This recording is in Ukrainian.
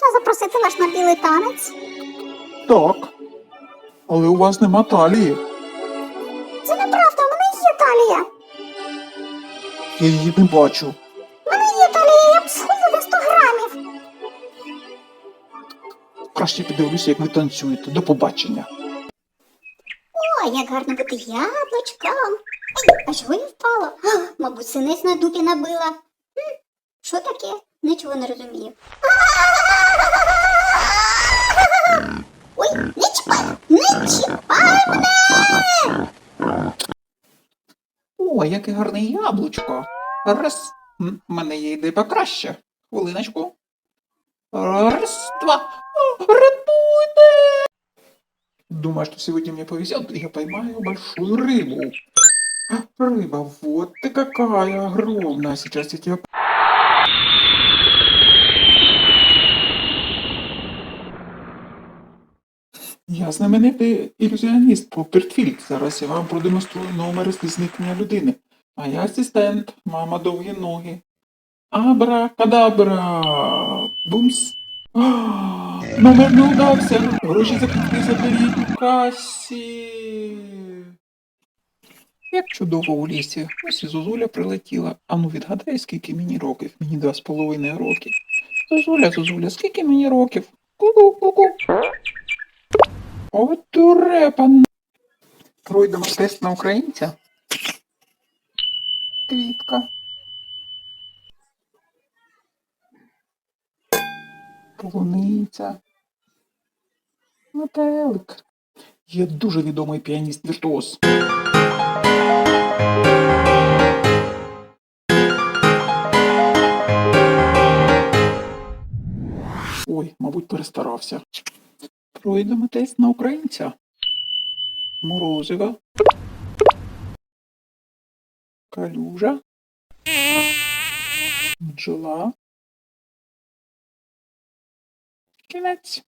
можна запросити вас на білий танець? Так. Але у вас нема талії. Це неправда, у мене є талія. Я її не бачу. У мене є талія, я б схудла на 100 грамів. Краще подивлюся, як ви танцюєте. До побачення. О, як гарно бути яблучком. Ай, а чого я впала? А, мабуть, синець на дупі набила. Що таке? Нічого не розумію. Ой, не чіпай! Не чіпай мене! О, яке гарне яблучко. Раз. М, в мене є ідея покраще. Хвилиночку. Раз, два. О, Рятуйте! Думаю, что сегодня мне повезет, и я поймаю большую рыбу. Рыба, вот ты какая огромная. Сейчас я тебя... Я знаменитий ілюзіоніст Попертфілд. Зараз я вам продемонструю номер зникнення людини. А я асистент, мама довгі ноги. Абракадабра. Бумс. Номер не удався. Гроші за квитки заберіть у касі. Як чудово у лісі. Ось і Зозуля прилетіла. Ану відгадай, скільки мені років? Мені два з половиною роки. Зозуля, Зозуля, скільки мені років? Ку-ку-ку-ку. От дурепа. Пройдемо тест на українця. Квітка. Полуниця. Метелик. Є дуже відомий піаніст віртуоз. Ой, мабуть, перестарався. Пройдемо тест на українця. Морозива. Калюжа. Бджола. Кінець.